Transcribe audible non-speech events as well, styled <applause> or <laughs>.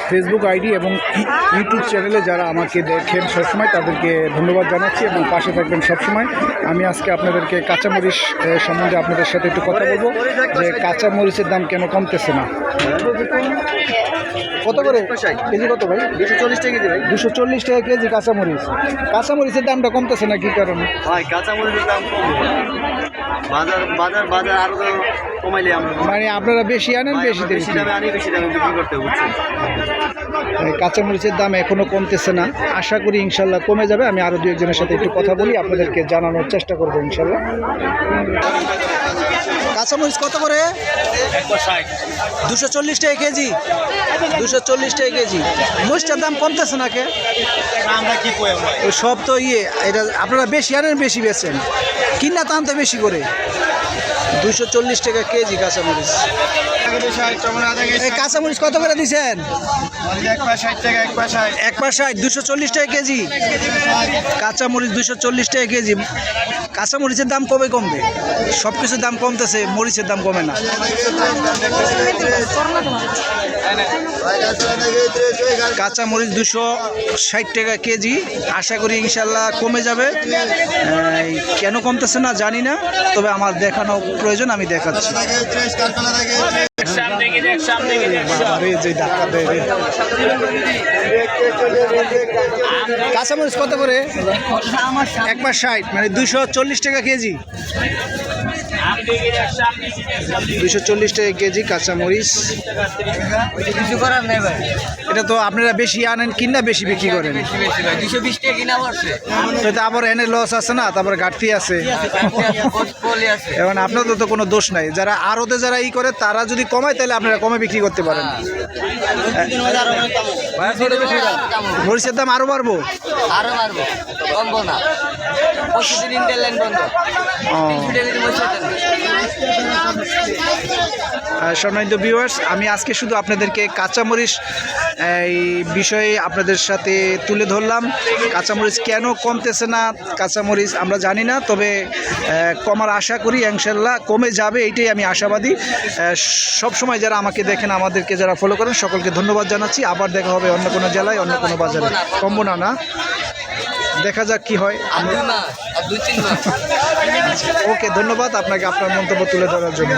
Facebook ID এবং YouTube চ্যানেলে যারা আমাকে দেখেন সবসময় তাদেরকে ধন্যবাদ জানাচ্ছি এবং পাশে থাকবেন সবসময়। আমি আজকে আপনাদেরকে কাঁচামরিচ সম্বন্ধে আপনাদের সাথে একটু কথা বলব যে কাঁচামরিচের দাম কেন কমতেছে না? কত করে? কেজি কত ভাই? দুশো চল্লিশ টাকা কেজি ভাই। দুশো চল্লিশ টাকা কেজি কাঁচামরিচ। কাঁচামরিচের দামটা কমতেছে না কি কারণে? ভাই কাঁচামরিচের দাম কম বাজার বাজার বাজার আরও কমাইলে আমরা মানে আপনারা বেশি আনেন বেশি বেশি দামে আনি বেশি দামে বিক্রি করতে বুঝছেন কাঁচামরিচের দাম এখনও কমতেছে না। আশা করি ইনশাল্লাহ কমে যাবে। আমি আরও দু একজনের সাথে একটু কথা বলি আপনাদেরকে জানানোর চেষ্টা করব ইনশাল্লাহ। কাঁচামরিচ কত করে? দুশো চল্লিশ টাকা কেজি। দুশো চল্লিশ টাকা কেজি। মরিচটার দাম কমতেছে না কে সব তো ইয়ে এটা আপনারা বেশি আনেন বেশি বেচেন। কিনা তো আনতে বেশি করে? দুশো চল্লিশ টাকা কেজি কাঁচামরিচ। এই কাঁচামরিচ কত করে দিছেন? এক পা ষাট টাকা এক পা ষাট এক পা ষাট দুশো চল্লিশ টাকা কেজি। কাঁচামরিচ দুশো চল্লিশ টাকা কেজি। কাঁচামরিচের দাম কবে কমবে? সব কিছুর দাম কমতেছে মরিচের দাম কমে না। কাঁচামরিচ দুশো ষাট টাকা কেজি। আশা করি ইনশাল্লাহ কমে যাবে। কেন কমতেছে না জানি না, তবে আমার দেখানো প্রয়োজন, আমি দেখাচ্ছি। কাঁচামরিচ কত করে? এক পাঁচ ষাট মানে দুশো চল্লিশ টাকা কেজি। দুশো চল্লিশ টাকা কেজি কাঁচামরিচ। কিছু করার নেই ভাই। এটা তো আপনারা বেশি আনেন কিনা বেশি বিক্রি করেন? বেশি বেশি ভাই। দুশো বিশ টাকা কিনা তো আবার এনে লস আছে না তারপরে ঘাটতি আছে। এখন আপনাদের তো কোনো দোষ নাই। যারা আরতে যারা ই করে তারা যদি কমায় তাহলে আপনারা কমে বিক্রি করতে পারেন। মরিচের দাম আরও বাড়বো? আরও বাড়বো কমবো না। বন্ধ। সম্মানিত ভিউয়ার্স আমি আজকে শুধু আপনাদেরকে কাঁচামরিচ এই বিষয়ে আপনাদের সাথে তুলে ধরলাম। কাঁচামরিচ কেন কমতেছে না? কাঁচামরিচ আমরা জানি না তবে কমার আশা করি ইনশাল্লাহ কমে যাবে এইটাই আমি আশাবাদী। সব সময় যারা আমাকে দেখেন আমাদেরকে যারা ফলো করেন সকলকে ধন্যবাদ জানাচ্ছি। আবার দেখা হবে অন্য কোনো জেলায় অন্য কোনো বাজারে। কমবো না না। দেখা যাক কি হয়। ওকে <laughs> ধন্যবাদ আপনাকে আপনার মন্তব্য তুলে ধরার জন্য।